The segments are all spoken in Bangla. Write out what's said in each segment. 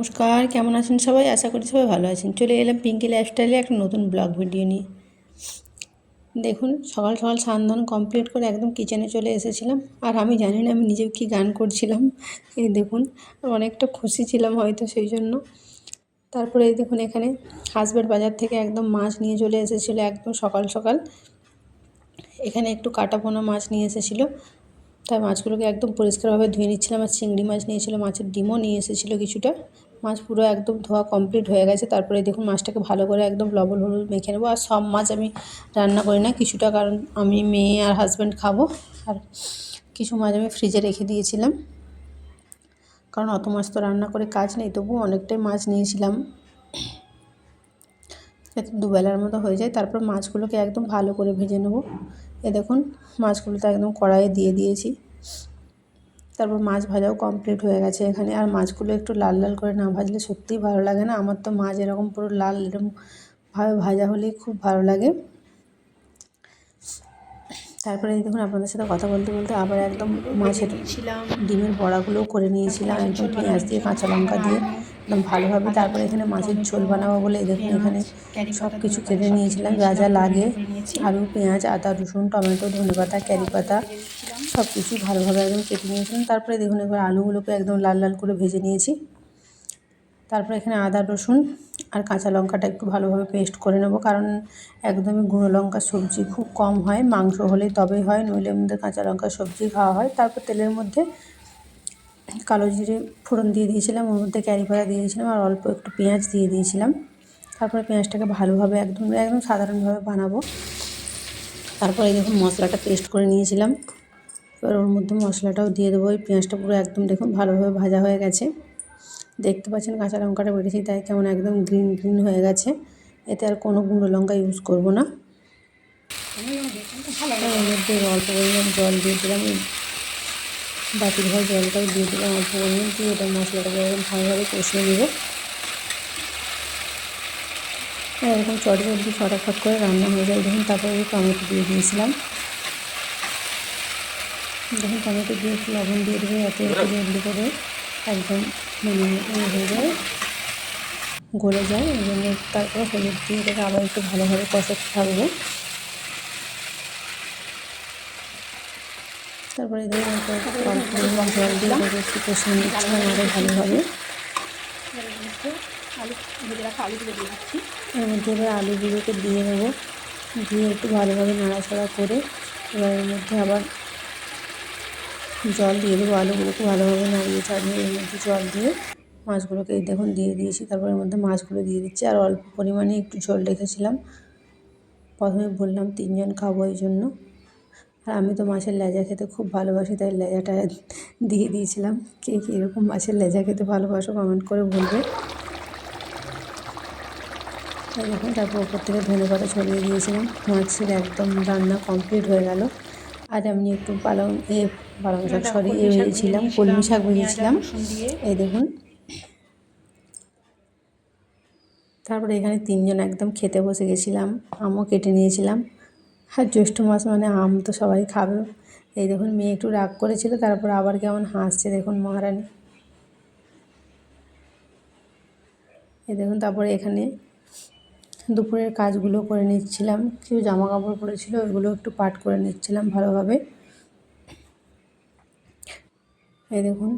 নমস্কার, কেমন আছেন সবাই? আশা করি সবাই ভালো আছেন। চলে এলাম পিঙ্কি লাইফস্টাইলে একটা নতুন ব্লগ ভিডিও নিয়ে। দেখুন, সকাল সকাল সান্ধান কমপ্লিট করে একদম কিচেনে চলে এসেছিলাম। আর আমি জানি না আমি নিজে কী গান করছিলাম। এই দেখুন, অনেকটা খুশি ছিলাম হয়তো সেই জন্য। তারপরে এই দেখুন, এখানে হাসবেন্ড বাজার থেকে একদম মাছ নিয়ে চলে এসেছিল একদম সকাল সকাল। এখানে একটু কাটা পোনা মাছ নিয়ে এসেছিল। তাই মাছগুলোকে একদম পরিষ্কারভাবে ধুয়ে নিচ্ছিলাম। আর চিংড়ি মাছ নিয়েছিল মাছের ডিমও নিয়ে এসেছিল কিছুটা। মাছ পুরো একদম ধোয়া কমপ্লিট হয়ে গেছে। তারপরে দেখুন মাছটাকে ভালো করে একদম লবণ হলুদ মেখে নেব। আর সব মাছ আমি রান্না করি না, কিছুটা কারণ আমি মেয়ে আর হাজব্যান্ড খাব। আর কিছু মাছ আমি ফ্রিজে রেখে দিয়েছিলাম। কারণ অত মাছ তো রান্না করে কাজ নেই তবু অনেকটাই মাছ নিয়েছিলাম। যাতে দুবেলার মতো হয়ে যায়। তারপর মাছগুলোকে একদম ভালো করে ভেজে নেব। এ দেখুন মাছগুলো তো একদম কড়াইয়ে দিয়ে দিয়েছি। তারপর মাছ ভাজাও কমপ্লিট হয়ে গেছে এখানে। আর মাছগুলো একটু লাল লাল করে না ভাজলে সত্যিই ভালো লাগে না। আমার তো মাছ এরকম পুরো লাল এরকমভাবে ভাজা হলেই খুব ভালো লাগে। তারপরে দেখুন আপনাদের সাথে কথা বলতে বলতে আবার একদম মাছের ডিমের বড়াগুলোও করে নিয়েছিলাম। একদম পেঁয়াজ দিয়ে কাঁচা লঙ্কা দিয়ে। একদম ভালোভাবে তারপরে এখানে মাছের ঝোল বানাবো বলে দেখুন এখানে সব কিছু কেটে নিয়েছিলাম যা যা লাগে আলু পেঁয়াজ আদা রসুন টমেটো ধনে পাতা ক্যারি পাতা সব কিছু ভালোভাবে একদম কেটে নিয়েছিলাম। তারপরে দেখুন এবার আলুগুলোকে একদম লাল লাল করে ভেজে নিয়েছি। তারপরে এখানে আদা রসুন আর কাঁচা লঙ্কাটা একটু ভালোভাবে পেস্ট করে নেব কারণ একদমই গুঁড়ো লঙ্কা সবজি খুব কম হয় মাংস হলে তবেই হয় নইলে আমাদের কাঁচা লঙ্কা সবজি খাওয়া হয়। তারপর তেলের মধ্যে কালো জিরে ফোড়ন দিয়ে দিয়েছিলাম, ওর মধ্যে ক্যারি পাতা দিয়ে দিয়েছিলাম আর অল্প একটু পেঁয়াজ দিয়ে দিয়েছিলাম। তারপরে পেঁয়াজটাকে ভালোভাবে একদম একদম সাধারণভাবে বানাবো। তারপরে দেখুন মশলাটা পেস্ট করে নিয়েছিলাম। এবার ওর মধ্যে মশলাটাও দিয়ে দেবো। ওই পেঁয়াজটা পুরো একদম দেখুন ভালোভাবে ভাজা হয়ে গেছে। দেখতে পাচ্ছেন কাঁচা লঙ্কাটা বেড়েছি, তাই কেমন একদম গ্রিন গ্রিন হয়ে গেছে। এতে আর কোনো গুঁড়ো লঙ্কা ইউজ করব না। মধ্যে অল্প পরিমাণ জল দিয়ে দিলাম। বাকি ভাই জলটাও দিয়ে দিলাম অল্প পরিমাণ, দিয়ে এটা মশলাটাকে একদম ভালোভাবে কষিয়ে নেব। এরকম চটজলদি ফটাফট করে রান্না হয়ে যায়। দেখুন, তারপরে টমেটো দিয়ে দিয়েছিলাম। যখন টমেটো দিয়ে একটু লবণ দিয়ে দেবে এতে একটু জলদি করে একদম মানে হয়ে যায়, গলে যায়। এবং তারপর হলুদ দিয়ে এটাকে আবার একটু ভালোভাবে কষাতে থাকব। তারপরে অল্প জল দিয়ে একটু ভালোভাবে এর মধ্যে এবার আলুগুলোকে দিয়ে দেবো। দিয়ে একটু ভালোভাবে নাড়াচাড়া করে এবার এর মধ্যে আবার জল দিয়ে দেবো, আলুগুলোকে ভালোভাবে নাড়িয়ে চাড়িয়ে এর মধ্যে জল দিয়ে মাছগুলোকে দেখুন দিয়ে দিয়েছি, তারপর এর মধ্যে মাছগুলো দিয়ে দিচ্ছি। আর অল্প পরিমাণে একটু ঝোল রেখেছিলাম। প্রথমে বললাম তিনজন খাব এই জন্য। আর আমি তো মাছের লেজা খেতে খুব ভালোবাসি তাই লেজাটা দিয়ে দিয়েছিলাম। কে কী এরকম মাছের লেজা খেতে ভালোবাসো কমেন্ট করে বলবে। দেখুন তারপর ওপর থেকে ধনে পাতা ছড়িয়ে দিয়েছিলাম। মাছের একদম রান্না কমপ্লিট হয়ে গেল। আর আমি একটু পালং এ পালং শাক সরি এ ভেজেছিলাম কলমি শাক ভেজেছিলাম। এই দেখুন। তারপরে এখানে তিনজন একদম খেতে বসে গেছিলাম আমও কেটে নিয়েছিলাম। আর জ্যৈষ্ঠ মাস মানে আম তো সবাই খাবে। এই দেখুন মেয়ে একটু রাগ করেছিল, তারপর আবার কেমন হাসছে দেখুন মহারানী। এই দেখুন তারপরে এখানে দুপুরের কাজগুলো করে নিচ্ছিলাম, কিছু জামা কাপড় পরেছিল, ওইগুলো একটু পাট করে নিচ্ছিলাম ভালোভাবে। এই দেখুন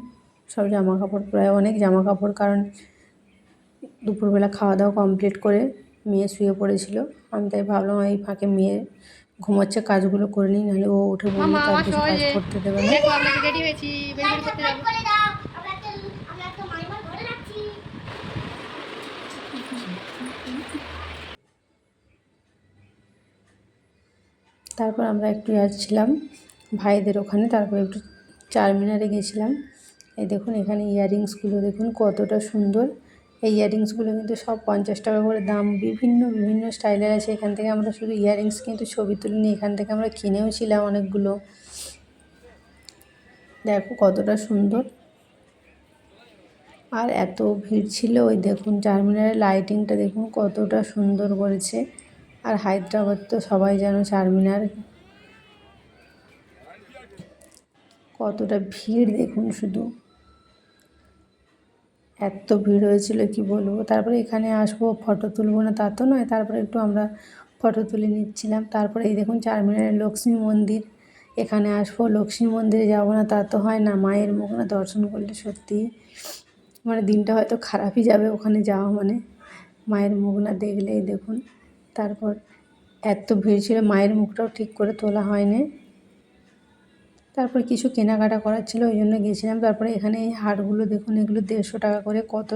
সব জামা কাপড় প্রায় অনেক জামা কাপড় কারণ দুপুরবেলা খাওয়া দাওয়া কমপ্লিট করে মেয়ে শুয়ে পড়েছিল। আমি তাই ভাবলাম এই ফাঁকে মেয়ে ঘুমাচ্ছে কাজগুলো করে নিই নাহলে ও উঠে বললে তার কিছু কাজ করতে দেবে না। তারপর আমরা একটু যাচ্ছিলাম ভাইদের ওখানে তারপর একটু চারমিনারে গেছিলাম। এই দেখুন এখানে ইয়াররিংসগুলো দেখুন কতটা সুন্দর। এই ইয়াররিংসগুলো কিন্তু সব পঞ্চাশ টাকা করে দাম। বিভিন্ন বিভিন্ন স্টাইলের আছে। এখান থেকে আমরা শুধু ইয়াররিংস কিন্তু ছবি তুলিনি এখান থেকে আমরা কিনেও ছিলাম অনেকগুলো। দেখো কতটা সুন্দর। আর এত ভিড় ছিল ওই দেখুন চারমিনারের লাইটিংটা দেখুন কতটা সুন্দর করেছে। আর হায়দ্রাবাদ তো সবাই যেন চারমিনার কতটা ভিড় দেখুন শুধু। এত ভিড় হয়েছিল, কি বলব? তারপরে এখানে আসব ফটো তুলবো না তা তো নয়। তারপরে একটু আমরা ফটো তুলে নিচ্ছিলাম। তারপরে এই দেখুন চারমিনারের লক্ষ্মী মন্দির। এখানে আসব, লক্ষ্মী মন্দিরে যাব না তা তো হয় না। মায়ের মুখ না দর্শন করলে সত্যি মানে দিনটা হয়তো খারাপই যাবে ওখানে যাওয়া মানে। মায়ের মুখ না দেখলেই দেখুন। তারপর এত ভিড় ছিল, মায়ের মুখটাও ঠিক করে তোলা হয়নি। তারপর কিছু কেনাকাটা করার ছিল, ওই জন্য গেছিলাম। তারপরে এখানে এই হারগুলো দেখুন, এগুলো দেড়শো টাকা করে, কত